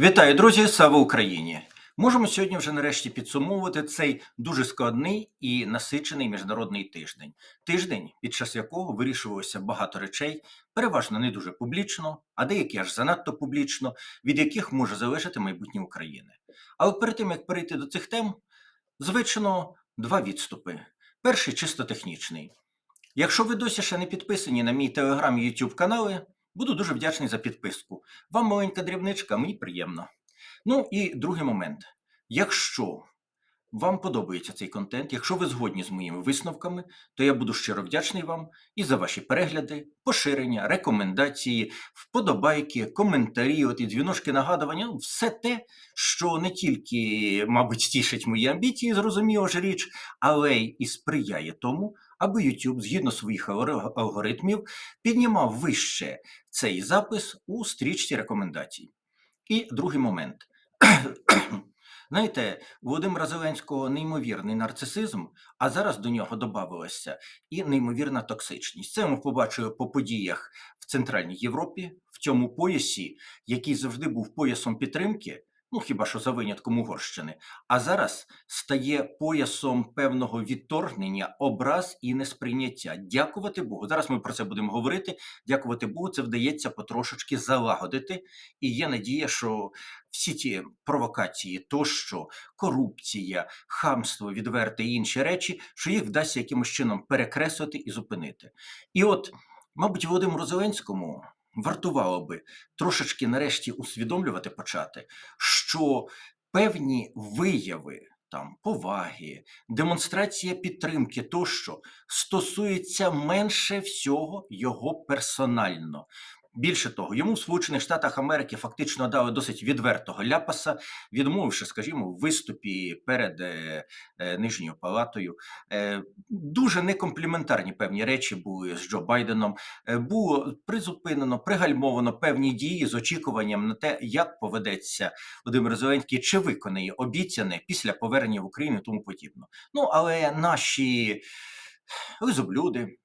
Вітаю, друзі! Слава Україні! Можемо сьогодні вже нарешті підсумовувати цей дуже складний і насичений міжнародний тиждень. Тиждень, під час якого вирішувалося багато речей, переважно не дуже публічно, а деякі аж занадто публічно, від яких може залежати майбутнє України. Але перед тим як перейти до цих тем, звичайно, два відступи. Перший чисто технічний. Якщо ви досі ще не підписані на мій телеграм і YouTube канали, буду дуже вдячний за підписку. Вам маленька дрібничка, мені приємно. Ну і другий момент. Якщо вам подобається цей контент, якщо ви згодні з моїми висновками, то я буду щиро вдячний вам і за ваші перегляди, поширення, рекомендації, вподобайки, коментарі, от і дзвіночки нагадування, ну, все те, що не тільки, мабуть, тішить мої амбіції, зрозуміло ж річ, але й і сприяє тому, аби YouTube, згідно своїх алгоритмів, піднімав вище цей запис у стрічці рекомендацій. І другий момент. Знаєте, Володимира Зеленського неймовірний нарцисизм, а зараз до нього додавалася і неймовірна токсичність. Це ми побачили по подіях в Центральній Європі, в цьому поясі, який завжди був поясом підтримки, ну хіба що за винятком Угорщини, а зараз стає поясом певного відторгнення, образ і несприйняття. Дякувати Богу. Зараз ми про це будемо говорити. Дякувати Богу, це вдається потрошечки залагодити. І є надія, що всі ті провокації, тощо, корупція, хамство, відверте і інші речі, що їх вдасться якимось чином перекреслити і зупинити. І от, мабуть, Володимиру Зеленському вартувало би трошечки нарешті усвідомлювати почати, що певні вияви. Там поваги, демонстрація підтримки тощо стосується менше всього його персонально. Більше того, йому в Сполучених Штатах Америки фактично дали досить відвертого ляпаса, відмовивши, скажімо, в виступі перед е, е, нижньою палатою. Е, дуже некомпліментарні певні речі були з Джо Байденом. Було призупинено, пригальмовано певні дії з очікуванням на те, як поведеться Володимир Зеленський, чи виконає обіцяне після повернення в Україну тому подібно. Ну але наші лизоблюди,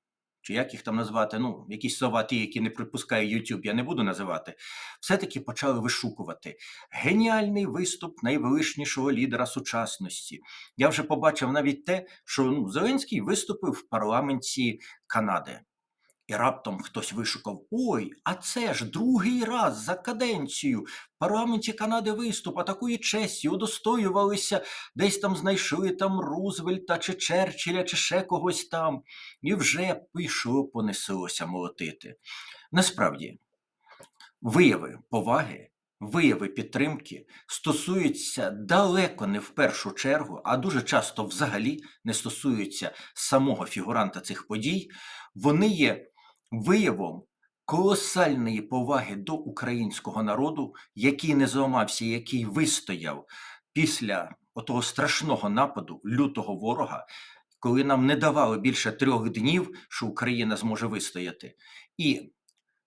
чи як їх там назвати, ну, якісь слова, ті, які не припускає YouTube, я не буду називати, все-таки почали вишукувати. Геніальний виступ найвеличнішого лідера сучасності. Я вже побачив навіть те, що ну, Зеленський виступив в парламенті Канади. І раптом хтось вишукав: ой, а це ж другий раз за каденцію в парламенті Канади виступ, а такої честі удостоювалися, десь там знайшли там Рузвельта чи Черчилля, чи ще когось там, і вже пішло, понеслося молотити. Насправді, вияви поваги, вияви підтримки стосуються далеко не в першу чергу, а дуже часто взагалі не стосуються самого фігуранта цих подій. Вони є виявом колосальної поваги до українського народу, який не зламався, який вистояв після отого страшного нападу лютого ворога, коли нам не давали більше трьох днів, що Україна зможе вистояти. І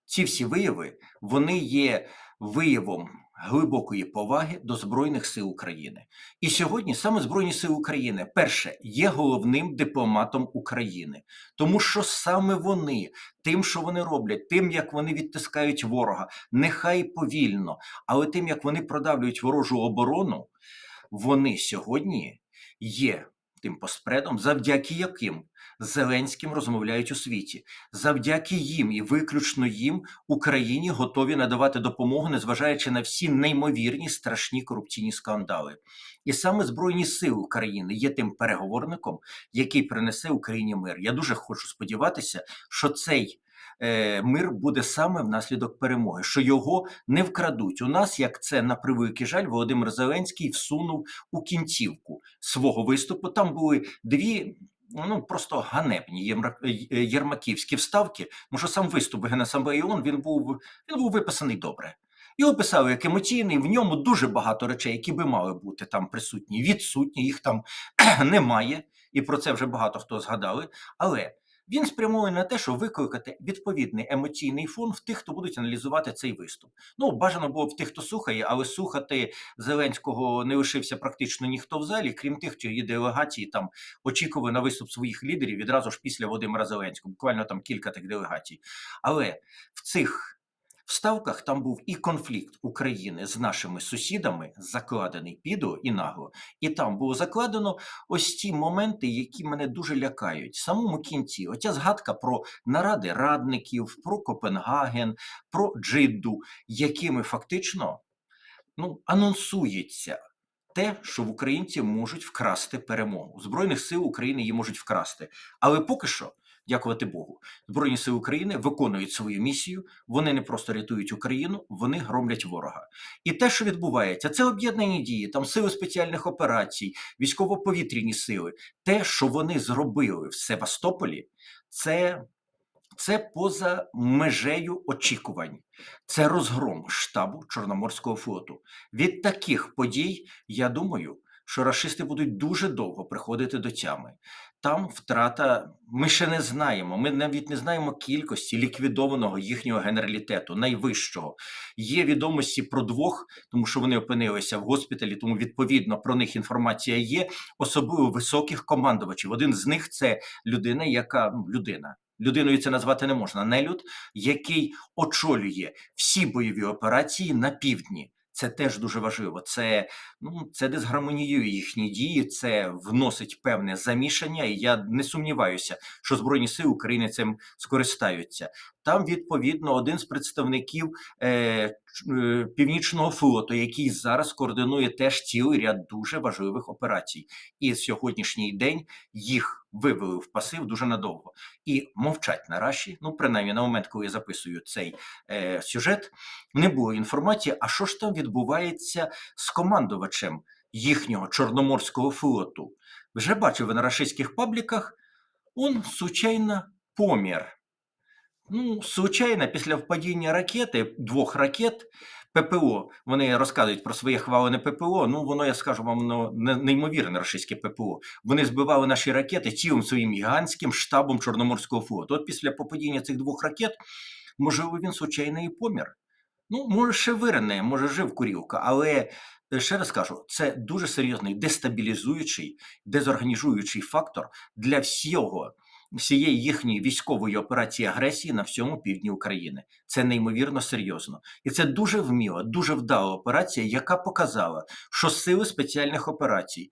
ці всі вияви вони є виявом глибокої поваги до Збройних сил України. І сьогодні саме Збройні сили України, перше, є головним дипломатом України, тому що саме вони, тим, що вони роблять, тим, як вони відтискають ворога, нехай повільно, але тим, як вони продавлюють ворожу оборону, вони сьогодні є тим поспредом, завдяки яким Зеленським розмовляють у світі. Завдяки їм і виключно їм Україні готові надавати допомогу, незважаючи на всі неймовірні страшні корупційні скандали. І саме Збройні Сили України є тим переговорником, який принесе Україні мир. Я дуже хочу сподіватися, що цей. Е, Мир буде саме внаслідок перемоги, що його не вкрадуть. У нас, як це на превеликий жаль, Володимир Зеленський всунув у кінцівку свого виступу. Там були дві ну просто ганебні ємра- е, єрмаківські вставки. Тому що сам виступ Генасамблеї ООН, він був він був виписаний добре. Його писали як емоційний, в ньому дуже багато речей, які би мали бути там присутні, відсутні, їх там немає, і про це вже багато хто згадали. Але він спрямований на те, щоб викликати відповідний емоційний фон в тих, хто будуть аналізувати цей виступ. Ну, бажано було в тих, хто слухає, але слухати Зеленського не лишився практично ніхто в залі, крім тих, хто її делегації там очікували на виступ своїх лідерів відразу ж після Володимира Зеленського. Буквально там кілька тих делегацій. Але в цих В ставках там був і конфлікт України з нашими сусідами, закладений підо і нагло. І там було закладено ось ті моменти, які мене дуже лякають. Самому кінці, оця згадка про наради радників, про Копенгаген, про Джидду, якими фактично ну, анонсується те, що в українці можуть вкрасти перемогу. Збройних сил України її можуть вкрасти. Але поки що, дякувати Богу, Збройні сили України виконують свою місію. Вони не просто рятують Україну, вони громлять ворога. І те, що відбувається, це об'єднані дії, там сили спеціальних операцій, військово-повітряні сили. Те, що вони зробили в Севастополі, це. Це поза межею очікувань. Це розгром штабу Чорноморського флоту. Від таких подій, я думаю, що рашисти будуть дуже довго приходити до тями. Там втрата, ми ще не знаємо. Ми навіть не знаємо кількості ліквідованого їхнього генералітету, найвищого. Є відомості про двох, тому що вони опинилися в госпіталі, тому відповідно про них інформація є, особливо високих командувачів. Один з них це людина, яка ну, людина. Людиною це назвати не можна. Нелюд, який очолює всі бойові операції на півдні. Це теж дуже важливо. Це ну це дисгармоніює їхні дії, це вносить певне замішання. І я не сумніваюся, що збройні сили України цим скористаються. Там відповідно один з представників е, е, північного флоту, який зараз координує теж цілий ряд дуже важливих операцій. І сьогоднішній день їх вивели в пасив дуже надовго і мовчать на Раші. Ну, принаймні, на момент, коли я записую цей е, сюжет, не було інформації, а що ж там відбувається з командувачем їхнього Чорноморського флоту. Вже бачив на рашистських пабліках, он случайно помер. Ну, случайно, після впадіння ракети, двох ракет, ППО, вони розказують про своє хвалене ППО. Ну, воно, я скажу вам, ну, неймовірне російське ППО. Вони збивали наші ракети цілим своїм гігантським штабом Чорноморського флоту. От після попадіння цих двох ракет, можливо, він случайно і помер. Ну, може, ще вирине, може, жив курілка, але е, ще раз кажу, це дуже серйозний дестабілізуючий, дезорганізуючий фактор для всього. Всієї їхньої військової операції агресії на всьому півдні України це неймовірно серйозно, і це дуже вміла, дуже вдала операція, яка показала, що сили спеціальних операцій.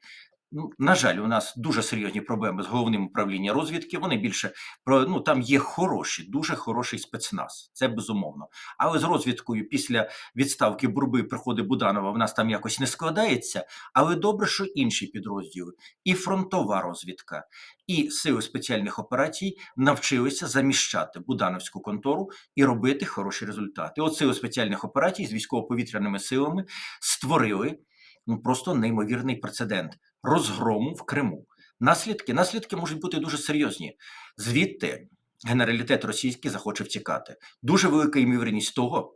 Ну, на жаль, у нас дуже серйозні проблеми з головним управлінням розвідки. Вони більше ну там є хороші, дуже хороший спецназ. Це безумовно. Але з розвідкою після відставки Бурби приходи Буданова в нас там якось не складається. Але добре, що інші підрозділи, і фронтова розвідка, і сили спеціальних операцій навчилися заміщати Будановську контору і робити хороші результати. От сили спеціальних операцій з військово-повітряними силами створили ну просто неймовірний прецедент розгрому в Криму. Наслідки наслідки можуть бути дуже серйозні. Звідти генералітет російський захоче втікати. Дуже велика ймовірність того.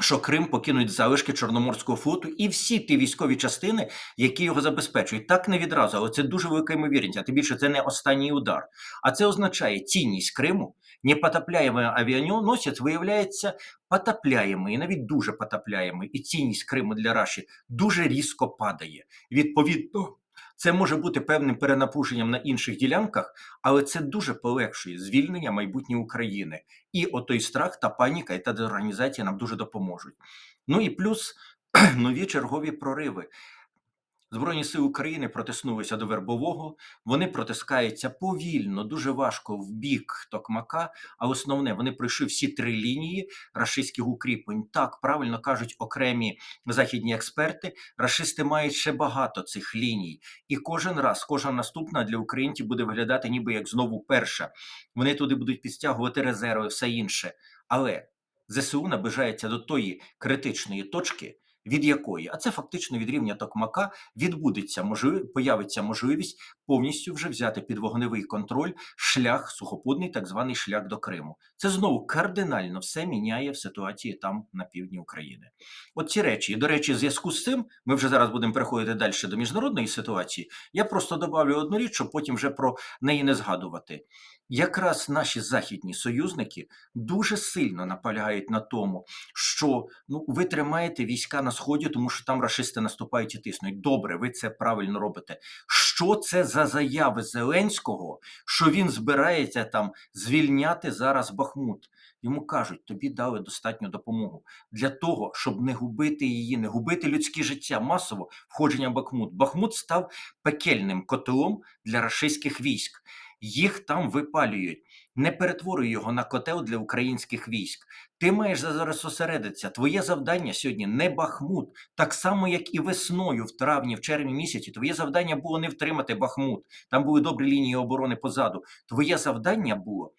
Що Крим покинуть залишки Чорноморського флоту і всі ті військові частини, які його забезпечують, так не відразу, але це дуже велика ймовірність. А тим більше це не останній удар. А це означає цінність Криму, непотопляємий авіаносець виявляється потопляємий, і навіть дуже потопляємий. І цінність Криму для Раші дуже різко падає. Відповідно, це може бути певним перенапруженням на інших ділянках, але це дуже полегшує звільнення майбутньої України. І отой страх та паніка, і та дезорганізація нам дуже допоможуть. Ну і плюс нові чергові прориви. Збройні сили України протиснулися до Вербового. Вони протискаються повільно, дуже важко в бік Токмака. А основне, вони пройшли всі три лінії рашистських укріплень. Так правильно кажуть окремі західні експерти. Рашисти мають ще багато цих ліній, і кожен раз, кожна наступна для українців буде виглядати, ніби як знову перша. Вони туди будуть підстягувати резерви, все інше. Але ЗСУ наближається до тої критичної точки, від якої, а це фактично від рівня Токмака, відбудеться можливість, появиться можливість повністю вже взяти під вогневий контроль шлях сухопутний, так званий шлях до Криму. Це знову кардинально все міняє в ситуації там на півдні України. От ці речі, і до речі, в зв'язку з цим ми вже зараз будемо переходити далі до міжнародної ситуації. Я просто добавлю одну річ, щоб потім вже про неї не згадувати. Якраз наші західні союзники дуже сильно наполягають на тому, що ну ви тримаєте війська на сході, тому що там рашисти наступають і тиснуть. Добре, ви це правильно робите. Що це за заяви Зеленського, що він збирається там звільняти зараз Бахмут? Йому кажуть, тобі дали достатню допомогу для того, щоб не губити її, не губити людське життя масово входження в Бахмут. Бахмут став пекельним котлом для рашистських військ. Їх там випалюють. Не перетворюй його на котел для українських військ. Ти маєш зараз зосередитися. Твоє завдання сьогодні не Бахмут, так само, як і весною, в травні, в червні місяці. Твоє завдання було не втримати Бахмут. Там були добрі лінії оборони позаду. Твоє завдання було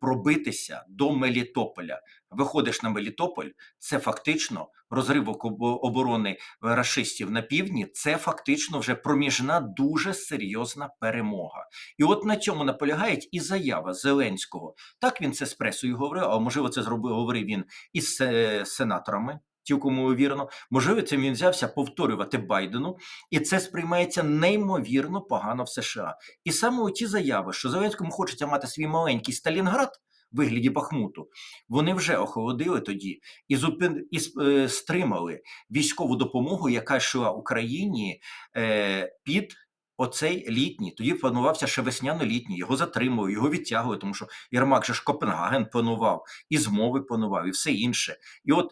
пробитися до Мелітополя. Виходиш на Мелітополь, це фактично розривок оборони рашистів на півдні. Це фактично вже проміжна дуже серйозна перемога. І от на цьому наполягають і заява Зеленського. Так він це з пресою говорив, а можливо, це зробив говорив він із е, сенаторами. Ті, кому вірно, можливо, це він взявся повторювати Байдену, і це сприймається неймовірно погано в США. І саме ті заяви, що Зеленському хочеться мати свій маленький Сталінград вигляді Бахмуту, вони вже охолодили тоді і зупин і е, стримали військову допомогу, яка йшла Україні е, під. Оцей літній, тоді планувався ще весняно-літній, його затримували, його відтягували, тому що Єрмак же ж Копенгаген планував, і змови планував, і все інше. І от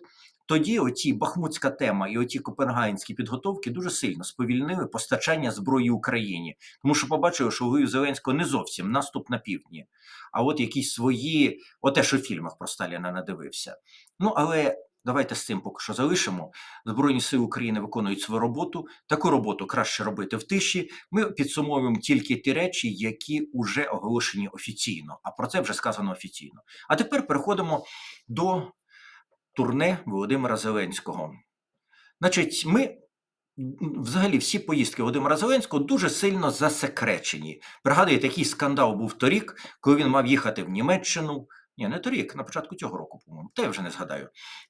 тоді оті бахмутська тема і оті копенгагенські підготовки дуже сильно сповільнили постачання зброї Україні, тому що побачили, що у Зеленського не зовсім наступ на півдні, а от якісь свої, оте, що в фільмах про Сталіна надивився. Ну але давайте з цим поки що залишимо. Збройні сили України виконують свою роботу. Таку роботу краще робити в тиші. Ми підсумовуємо тільки ті речі, які вже оголошені офіційно. А про це вже сказано офіційно. А тепер переходимо до турне Володимира Зеленського. Значить, ми взагалі всі поїздки Володимира Зеленського дуже сильно засекречені. Пригадуєте, який скандал був торік, коли він мав їхати в Німеччину. Ні, не торік, на початку цього року, по-моєму, та я вже не згадаю.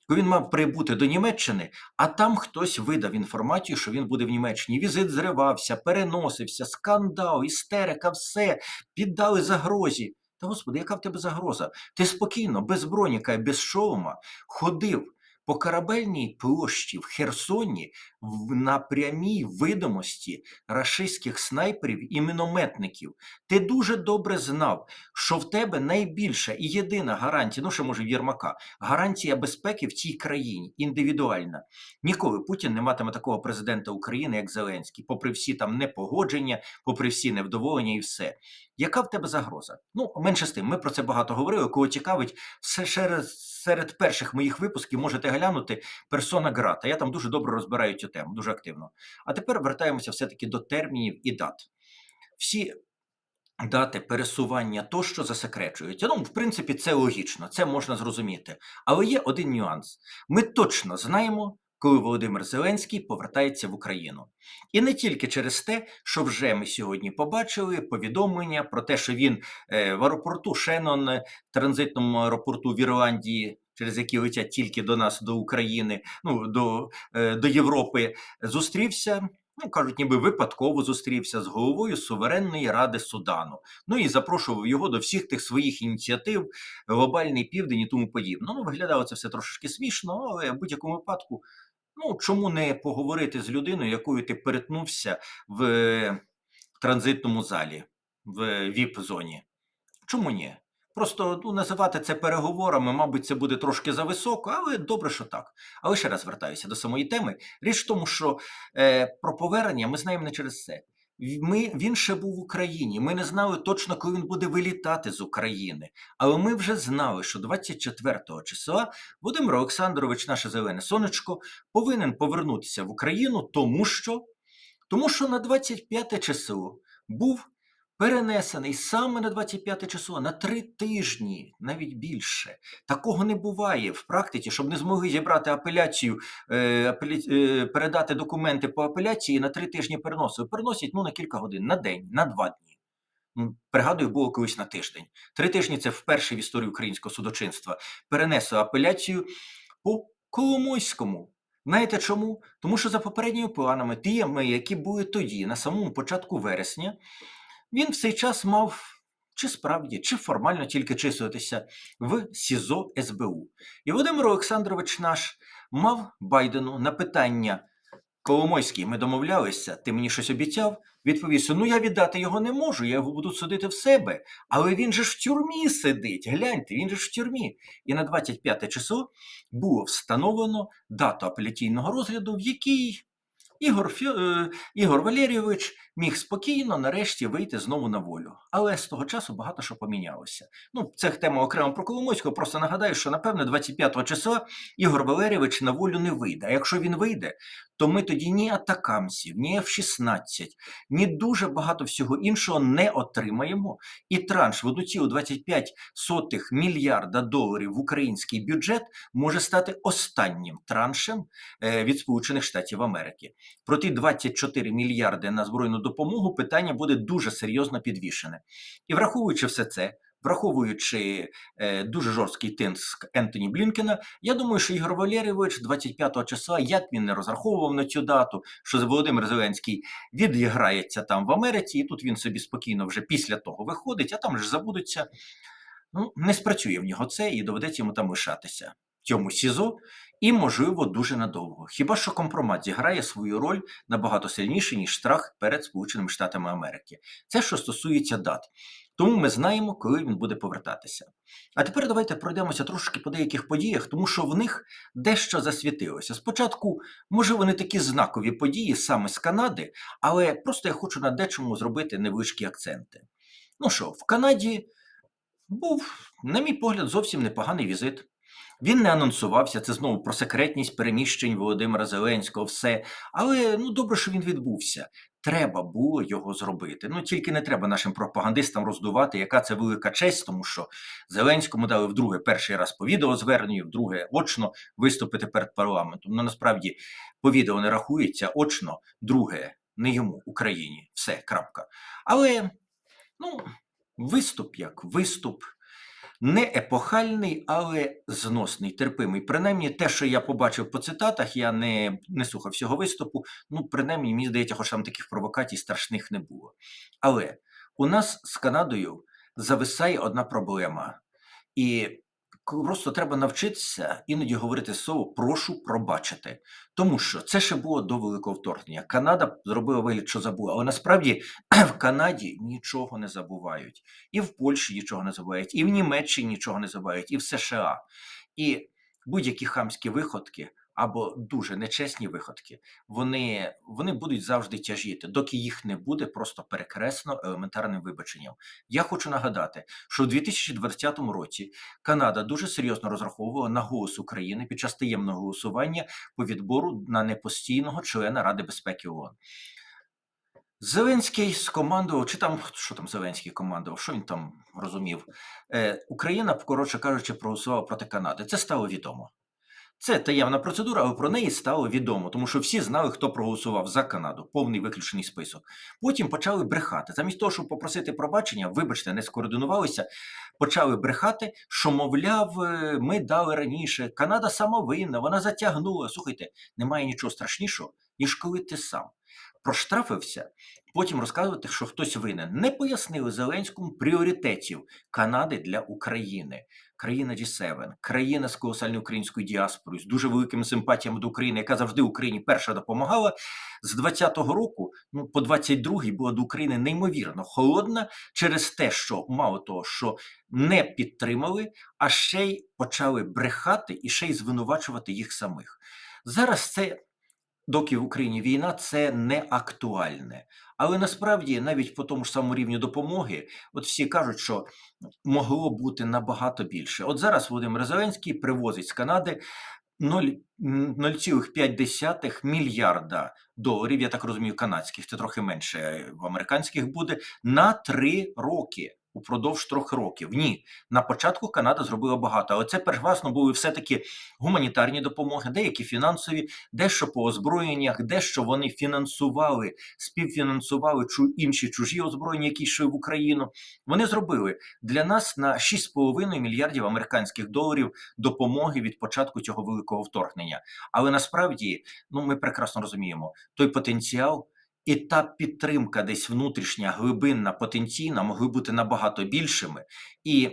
Коли він мав прибути до Німеччини, а там хтось видав інформацію, що він буде в Німеччині. Візит зривався, переносився, скандал, істерика, все, піддали загрозі. Та господи, яка в тебе загроза? Ти спокійно, без броніка і без шолома ходив по корабельній площі в Херсоні на прямій видимості рашистських снайперів і мінометників. Ти дуже добре знав, що в тебе найбільша і єдина гарантія, ну ще може Єрмака, гарантія безпеки в цій країні індивідуальна. Ніколи Путін не матиме такого президента України, як Зеленський, попри всі там непогодження, попри всі невдоволення і все. Яка в тебе загроза? Ну, менше з тим, ми про це багато говорили. Кого цікавить, все серед, серед перших моїх випусків можете глянути персона Грата. Я там дуже добре розбираю цю тему, дуже активно. А тепер вертаємося все-таки до термінів і дат. Всі дати пересування тощо засекречуються. Ну, в принципі, це логічно, це можна зрозуміти. Але є один нюанс: ми точно знаємо. Коли Володимир Зеленський повертається в Україну, і не тільки через те, що вже ми сьогодні побачили повідомлення про те, що він е, в аеропорту Шеннон, транзитному аеропорту в Ірландії, через який летять тільки до нас, до України, ну до, е, до Європи, зустрівся. Ну, кажуть, ніби випадково зустрівся з головою суверенної ради Судану. Ну і запрошував його до всіх тих своїх ініціатив, глобальний південь і тому подібне. Ну, виглядало це все трошки смішно, але в будь-якому випадку, ну чому не поговорити з людиною, якою ти перетнувся в транзитному залі, в ВІП-зоні? Чому ні? Просто ну, називати це переговорами, мабуть, це буде трошки зависоко, але добре, що так. Але ще раз звертаюся до самої теми. Річ в тому, що е, про повернення ми знаємо не через це. Ми, він ще був в Україні. Ми не знали точно, коли він буде вилітати з України. Але ми вже знали, що 24 числа Володимир Олександрович, наше зелене сонечко, повинен повернутися в Україну, тому що, тому що на 25 число був перенесений саме на 25 число, на три тижні, навіть більше. Такого не буває в практиці, щоб не змогли зібрати апеляцію, е, е, передати документи по апеляції на три тижні переносили. Переносять ну, на кілька годин, на день, на два дні. Ну, Пригадую, було колись на тиждень. Три тижні це вперше в історії українського судочинства. Перенесли апеляцію по Коломойському. Знаєте чому? Тому що за попередніми планами, тіями, які були тоді, на самому початку вересня, він в цей час мав чи справді, чи формально тільки числитися в СІЗО СБУ. І Володимир Олександрович наш мав Байдену на питання Коломойський, ми домовлялися, ти мені щось обіцяв. Відповівся: ну я віддати його не можу, я його буду судити в себе. Але він же ж в тюрмі сидить. Гляньте, він же ж в тюрмі. І на 25 число було встановлено дату апеляційного розгляду, в якій Ігор, Фьо... е, Ігор Валерійович міг спокійно нарешті вийти знову на волю. Але з того часу багато що помінялося. Ну, це тема окремо про Коломойського. Просто нагадаю, що напевне 25 числа Ігор Валерійович на волю не вийде. А якщо він вийде, то ми тоді ні атакамсів, ні F-16, ні дуже багато всього іншого не отримаємо. І транш в 1,25 сотих мільярда доларів в український бюджет може стати останнім траншем е, від Сполучених Штатів Америки. Про ті 24 мільярди на збройну допомогу питання буде дуже серйозно підвішене. І враховуючи все це, враховуючи е, дуже жорсткий тиск Ентоні Блінкена, я думаю, що Ігор Валерійович 25 числа, як він не розраховував на цю дату, що Володимир Зеленський відіграється там в Америці, і тут він собі спокійно вже після того виходить, а там ж забудуться. Ну, не спрацює в нього це і доведеться йому там лишатися цьому СІЗО, і, можливо, дуже надовго. Хіба що компромат зіграє свою роль набагато сильніше, ніж страх перед Сполученими Штатами Америки. Це що стосується дат. Тому ми знаємо, коли він буде повертатися. А тепер давайте пройдемося трошки по деяких подіях, тому що в них дещо засвітилося. Спочатку, може, вони такі знакові події саме з Канади, але просто я хочу на дечому зробити невеличкі акценти. Ну що, в Канаді був, на мій погляд, зовсім непоганий візит. Він не анонсувався, це знову про секретність переміщень Володимира Зеленського, все. Але ну добре, що він відбувся. Треба було його зробити. Ну тільки не треба нашим пропагандистам роздувати, яка це велика честь, тому що Зеленському дали вдруге перший раз по відеозверненню, вдруге очно виступити перед парламентом. Ну насправді по відео не рахується, очно, друге не йому, Україні. Все, крапка. Але ну, виступ як виступ не епохальний, але зносний, терпимий. Принаймні, те, що я побачив по цитатах, я не, не слухав всього виступу. Ну, принаймні, мені здається, хоч там таких провокацій страшних не було. Але у нас з Канадою зависає одна проблема. І просто треба навчитися іноді говорити слово прошу пробачити. Тому що це ще було до великого вторгнення. Канада зробила вигляд, що забула, але насправді в Канаді нічого не забувають, і в Польщі нічого не забувають, і в Німеччині нічого не забувають, і в США. І будь-які хамські виходки або дуже нечесні виходки, вони, вони будуть завжди тяжіти, доки їх не буде просто перекреслено елементарним вибаченням. Я хочу нагадати, що в 2020 році Канада дуже серйозно розраховувала на голос України під час таємного голосування по відбору на непостійного члена Ради безпеки ООН. Зеленський скомандував, чи там що там Зеленський командував, що він там розумів? Е, Україна, коротше кажучи, проголосувала проти Канади. Це стало відомо. Це таємна процедура, але про неї стало відомо, тому що всі знали, хто проголосував за Канаду, повний виключений список. Потім почали брехати. Замість того, щоб попросити пробачення, вибачте, не скоординувалися, почали брехати, що, мовляв, е, ми дали раніше. Канада сама винна, вона затягнула. Слухайте, немає нічого страшнішого, ніж коли ти сам проштрафився, потім розказувати, що хтось винен. Не пояснили Зеленському пріоритетів Канади для України. Країна G7, країна з колосальною українською діаспорою, з дуже великими симпатіями до України, яка завжди Україні перша допомагала. З 20-го року, ну по 22-й була до України неймовірно холодна через те, що мало того, що не підтримали, а ще й почали брехати і ще й звинувачувати їх самих. Зараз це доки в Україні війна, це не актуальне. Але насправді навіть по тому ж самому рівню допомоги, от всі кажуть, що могло бути набагато більше. От зараз Володимир Зеленський привозить з Канади 0,5 мільярда доларів, я так розумію, канадських, це трохи менше в американських буде, на три роки упродовж трьох років. Ні, на початку Канада зробила багато, але це переважно були все-таки гуманітарні допомоги, деякі фінансові, дещо по озброєннях, дещо вони фінансували, співфінансували чу інші чужі озброєння, які йшли в Україну. Вони зробили для нас на 6,5 мільярдів американських доларів допомоги від початку цього великого вторгнення. Але насправді, ну ми прекрасно розуміємо, той потенціал. І та підтримка десь внутрішня, глибинна, потенційна могли бути набагато більшими. І,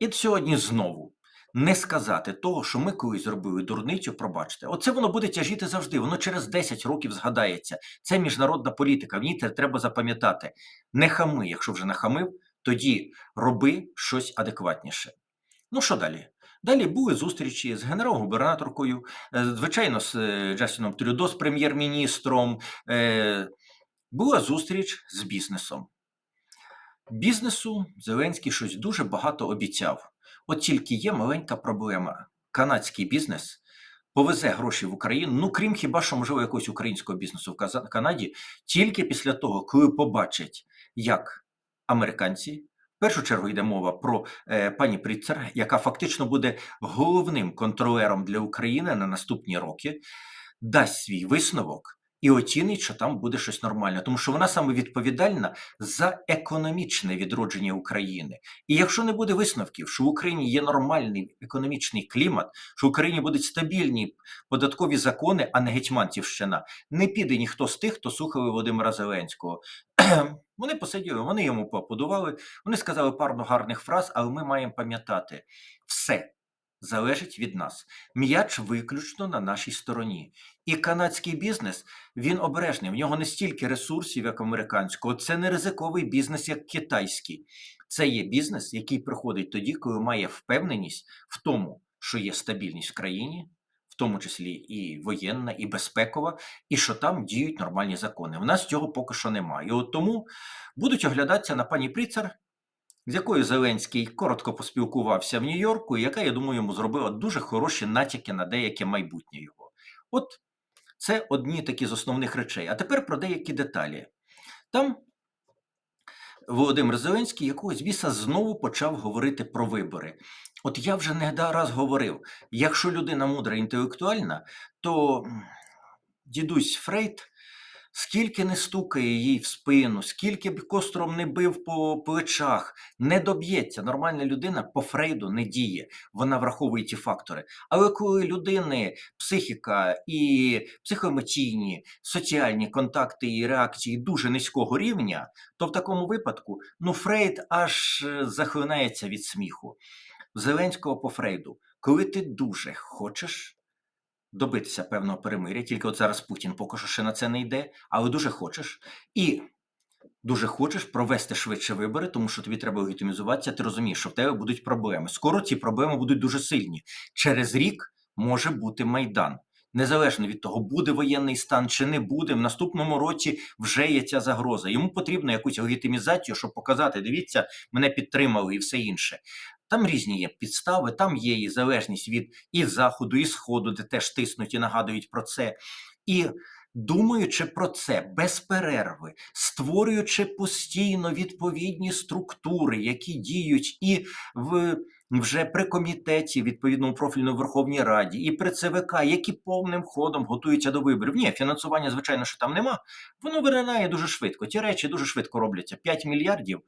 і сьогодні знову не сказати того, що ми колись зробили дурницю, пробачте. Оце воно буде тяжіти завжди. Воно через 10 років згадається. Це міжнародна політика. В ній це треба запам'ятати. Не хами, якщо вже нахамив, тоді роби щось адекватніше. Ну що далі? Далі були зустрічі з генерал-губернаторкою, е, звичайно, з е, Джастіном Трюдо, з прем'єр-міністром. е, Була зустріч з бізнесом. Бізнесу Зеленський щось дуже багато обіцяв. От тільки є маленька проблема. Канадський бізнес повезе гроші в Україну, ну крім хіба що, можливо, якогось українського бізнесу в Канаді, тільки після того, коли побачать, як американці. Першу чергу йде мова про е, пані Пріцер, яка фактично буде головним контролером для України на наступні роки, дасть свій висновок і оцінить, що там буде щось нормальне, тому що вона саме відповідальна за економічне відродження України. І якщо не буде висновків, що в Україні є нормальний економічний клімат, що в Україні будуть стабільні податкові закони, а не гетьманцівщина, не піде ніхто з тих, хто слухав Володимира Зеленського. Вони посиділи, вони йому поаплодували, вони сказали пару гарних фраз, але ми маємо пам'ятати все. Залежить від нас. М'яч виключно на нашій стороні. І канадський бізнес він обережний. В нього не стільки ресурсів, як американського. Це не ризиковий бізнес, як китайський. Це є бізнес, який приходить тоді, коли має впевненість в тому, що є стабільність в країні, в тому числі і воєнна, і безпекова, і що там діють нормальні закони. В нас цього поки що немає. І от тому будуть оглядатися на пані Пріцер, з якою Зеленський коротко поспілкувався в Нью-Йорку, яка, я думаю, йому зробила дуже хороші натяки на деяке майбутнє його. От це одні такі з основних речей. А тепер про деякі деталі. Там Володимир Зеленський якогось біса знову почав говорити про вибори. От я вже не раз говорив: якщо людина мудра інтелектуальна, то дідусь Фрейд скільки не стукає їй в спину, скільки б костром не бив по плечах, не доб'ється. Нормальна людина по Фрейду не діє. Вона враховує ті фактори. Але коли людини психіка і психоемоційні, соціальні контакти і реакції дуже низького рівня, то в такому випадку ну Фрейд аж е, захлинається від сміху. Зеленського по Фрейду, коли ти дуже хочеш добитися певного перемиря, тільки от зараз Путін поки що ще на це не йде, але дуже хочеш. І дуже хочеш провести швидше вибори, тому що тобі треба легітимізуватися, ти розумієш, що в тебе будуть проблеми. Скоро ці проблеми будуть дуже сильні. Через рік може бути Майдан. Незалежно від того, буде воєнний стан чи не буде, в наступному році вже є ця загроза. Йому потрібно якусь легітимізацію, щоб показати, дивіться, мене підтримали і все інше. Там різні є підстави, там є і залежність від і заходу, і сходу, де теж тиснуть і нагадують про це. І думаючи про це без перерви, створюючи постійно відповідні структури, які діють і в вже при комітеті відповідному профільному Верховній Раді, і при ЦВК, які повним ходом готуються до виборів. Ні, фінансування, звичайно, що там нема. Воно виринає дуже швидко. Ті речі дуже швидко робляться. 5 мільярдів.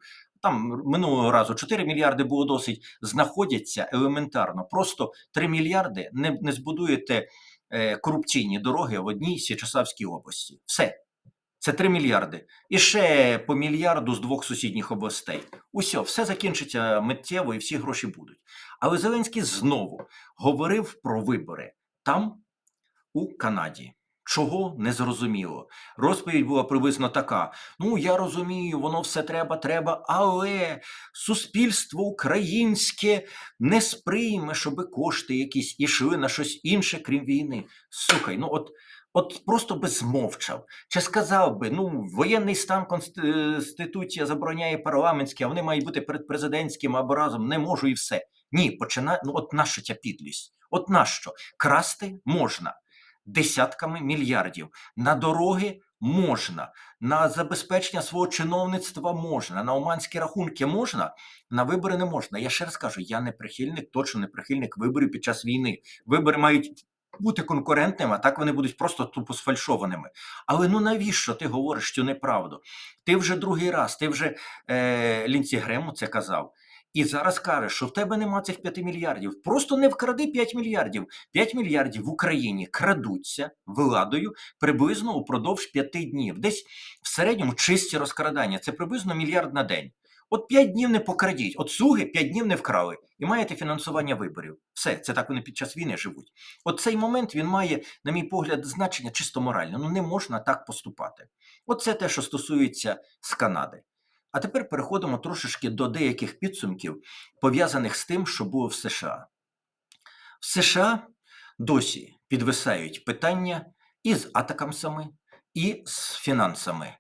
Там минулого разу 4 мільярди було досить, знаходяться елементарно. Просто 3 мільярди не, не збудуєте е, корупційні дороги в одній Січасавській області. Все. Це 3 мільярди. І ще по мільярду з двох сусідніх областей. Усьо, все закінчиться миттєво і всі гроші будуть. Але Зеленський знову говорив про вибори там, у Канаді. Чого не зрозуміло. Розповідь була приблизно така: ну я розумію, воно все треба, треба, але суспільство українське не сприйме, щоби кошти якісь ішли на щось інше, крім війни. Слухай, ну от. От просто би змовчав. Чи сказав би, ну, воєнний стан Конституція забороняє парламентські, а вони мають бути перед президентським або разом, не можу і все. Ні, починає, ну от нащо ця підлість? От нащо? Красти можна десятками мільярдів. На дороги можна, на забезпечення свого чиновництва можна, на оманські рахунки можна, на вибори не можна. Я ще раз кажу, я не прихильник, точно не прихильник виборів під час війни. Вибори мають бути конкурентними, а так вони будуть просто тупо сфальшованими. Але ну навіщо ти говориш цю неправду? Ти вже другий раз, ти вже е, Лінці Грему це казав. І зараз кажеш, що в тебе нема цих 5 мільярдів. Просто не вкради 5 мільярдів. 5 мільярдів в Україні крадуться владою приблизно упродовж 5 днів. Десь в середньому чисті розкрадання. Це приблизно мільярд на день. От 5 днів не покрадіть, от слуги 5 днів не вкрали, і маєте фінансування виборів. Все, це так вони під час війни живуть. От цей момент він має, на мій погляд, значення чисто моральне. Ну не можна так поступати. От це те, що стосується з Канади. А тепер переходимо трошечки до деяких підсумків, пов'язаних з тим, що було в США. В США досі підвисають питання і з атакамсами, і з фінансами.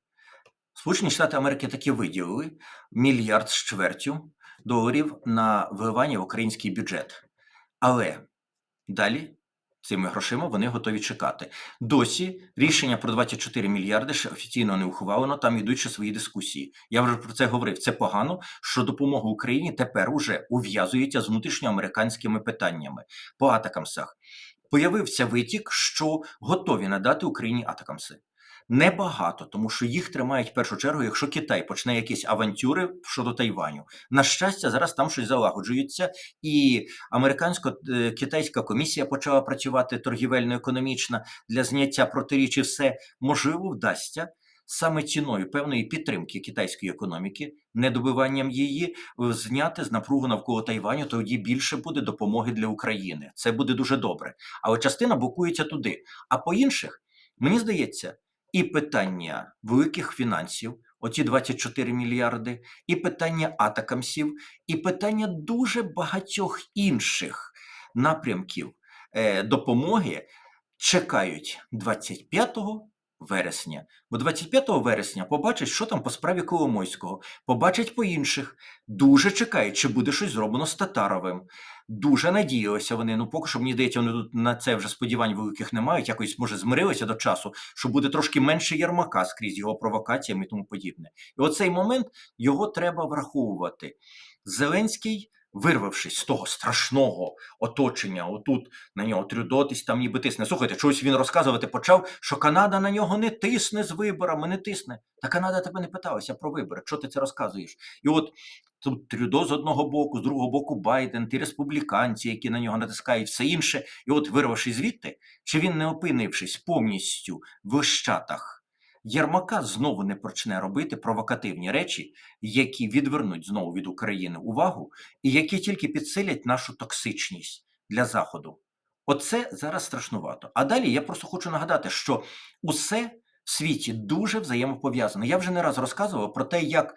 Сполучені Штати Америки таки виділили мільярд з чвертю доларів на вливання в український бюджет. Але далі цими грошима вони готові чекати. Досі рішення про 24 мільярди ще офіційно не ухвалено, там йдуть свої дискусії. Я вже про це говорив. Це погано, що допомога Україні тепер уже ув'язується з внутрішньоамериканськими питаннями по атакамсах. Появився витік, що готові надати Україні атакамси. Небагато, тому що їх тримають в першу чергу, якщо Китай почне якісь авантюри щодо Тайваню. На щастя, зараз там щось залагоджується, і американсько-китайська комісія почала працювати торгівельно-економічна для зняття протиріч і все можливо вдасться саме ціною певної підтримки китайської економіки, недобиванням її, е, зняти з напругу навколо Тайваню, тоді більше буде допомоги для України. Це буде дуже добре. Але частина блокується туди. А по інших, мені здається, і питання великих фінансів, оці 24 мільярди, і питання атакамсів, і питання дуже багатьох інших напрямків е, допомоги чекають 25 вересня. Бо 25 вересня побачать, що там по справі Коломойського, побачать по інших. Дуже чекають, чи буде щось зроблено з Татаровим. Дуже надіялися вони. Ну, поки що, мені здається, вони тут на це вже сподівань великих не мають. Якось, може, змирилися до часу, що буде трошки менше ярмака скрізь його провокаціями і тому подібне. І оцей момент його треба враховувати. Зеленський. Вирвавшись з того страшного оточення, отут на нього трюдотись, там ніби тисне. Слухайте, чогось він розказувати почав, що Канада на нього не тисне з виборами, не тисне. Та Канада тебе не питалася про вибори. Що ти це розказуєш? І от тут Трюдо з одного боку, з другого боку Байден, ті республіканці, які на нього натискають, все інше. І от, вирвавшись звідти, чи він не опинившись повністю в Ощатах, Єрмака знову не почне робити провокативні речі, які відвернуть знову від України увагу, і які тільки підсилять нашу токсичність для Заходу. Оце зараз страшнувато. А далі я просто хочу нагадати, що усе в світі дуже взаємопов'язано. Я вже не раз розказував про те, як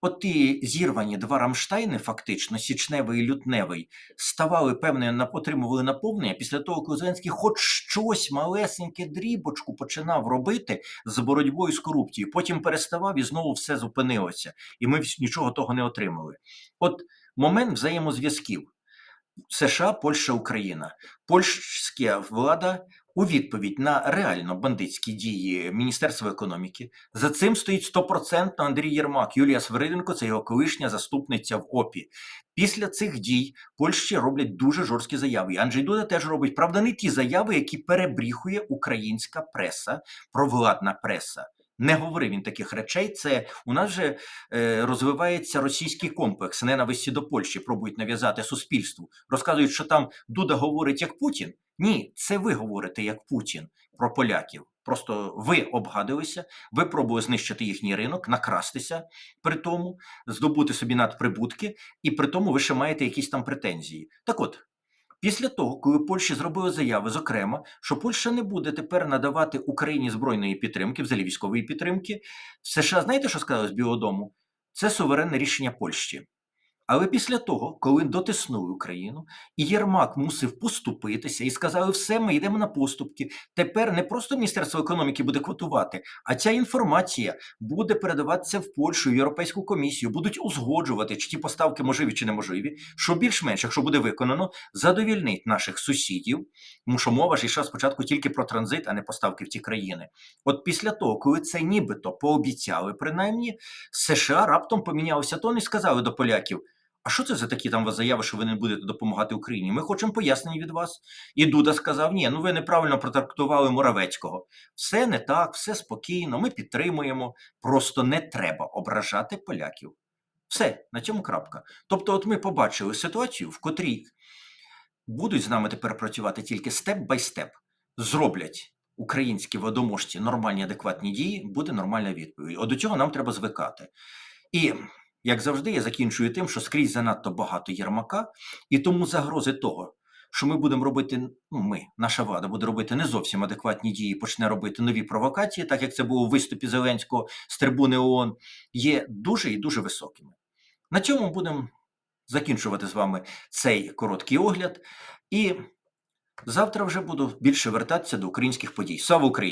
оті зірвані два Рамштайни, фактично, січневий і лютневий, ставали певне, отримували наповнення після того, коли Зеленський хоч щось малесеньке дрібочку починав робити з боротьбою з корупцією. Потім переставав і знову все зупинилося. І ми нічого того не отримали. От момент взаємозв'язків. США, Польща, Україна. Польська влада у відповідь на реально бандитські дії Міністерства економіки. За цим стоїть стопроцентно Андрій Єрмак. Юлія Свириденко це його колишня заступниця в ОПІ. Після цих дій Польщі роблять дуже жорсткі заяви. І Анджей Дуда теж робить, правда, не ті заяви, які перебріхує українська преса, провладна преса. Не говорив він таких речей. Це у нас же е, розвивається російський комплекс ненависті до Польщі, пробують нав'язати суспільству. Розказують, що там Дуда говорить як Путін. Ні, це ви говорите як Путін про поляків. Просто ви обгадилися, ви пробували знищити їхній ринок, накрастися при тому, здобути собі надприбутки, і при тому ви ще маєте якісь там претензії. Так от. Після того, коли Польща зробила заяви, зокрема, що Польща не буде тепер надавати Україні збройної підтримки, взагалі військової підтримки, США, знаєте, що сказали з Білого Дому? Це суверенне рішення Польщі. Але після того, коли дотиснули Україну, і Єрмак мусив поступитися і сказали, все, ми йдемо на поступки. Тепер не просто Міністерство економіки буде квотувати, а ця інформація буде передаватися в Польщу, в Європейську комісію, будуть узгоджувати, чи ті поставки можливі чи неможливі, що більш-менш, якщо буде виконано, задовільнить наших сусідів, тому що мова ж йшла спочатку тільки про транзит, а не поставки в ті країни. От після того, коли це нібито пообіцяли, принаймні, США раптом помінялися тон і сказали до поляків. А що це за такі там заяви, що ви не будете допомагати Україні? Ми хочемо пояснень від вас. І Дуда сказав: ні, ну ви неправильно протрактували Моравецького. Все не так, все спокійно, ми підтримуємо. Просто не треба ображати поляків. Все, на цьому крапка. Тобто, от ми побачили ситуацію, в котрій будуть з нами тепер працювати тільки степ бай степ. Зроблять українські водоможці нормальні адекватні дії, буде нормальна відповідь. От до цього нам треба звикати. І як завжди, я закінчую тим, що скрізь занадто багато Єрмака, і тому загрози того, що ми будемо робити, ну ми, наша влада буде робити не зовсім адекватні дії, почне робити нові провокації, так як це було у виступі Зеленського з трибуни ООН, є дуже і дуже високими. На цьому будемо закінчувати з вами цей короткий огляд. І завтра вже буду більше вертатися до українських подій. Слава Україні!